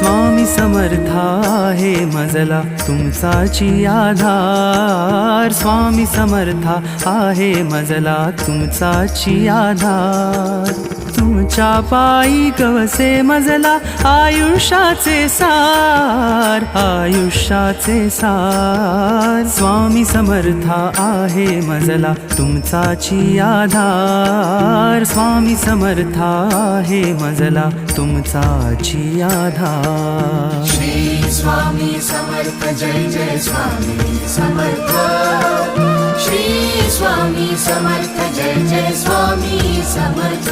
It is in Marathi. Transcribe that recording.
स्वामी समर्था आहे मजला तुमचाची आधार. स्वामी समर्था आहे मजला तुमचाची आधार. तुमच्या पायी गवसे मजला आयुष्याचे सार आयुष्याचे सार. स्वामी समर्था आहे मजला तुमचाची आधार. स्वामी समर्था आहे मजला तुमचाची आधार. श्री स्वामी समर्थ जय जय स्वामी समर्थ. श्री स्वामी समर्थ जय जय स्वामी समर्थ.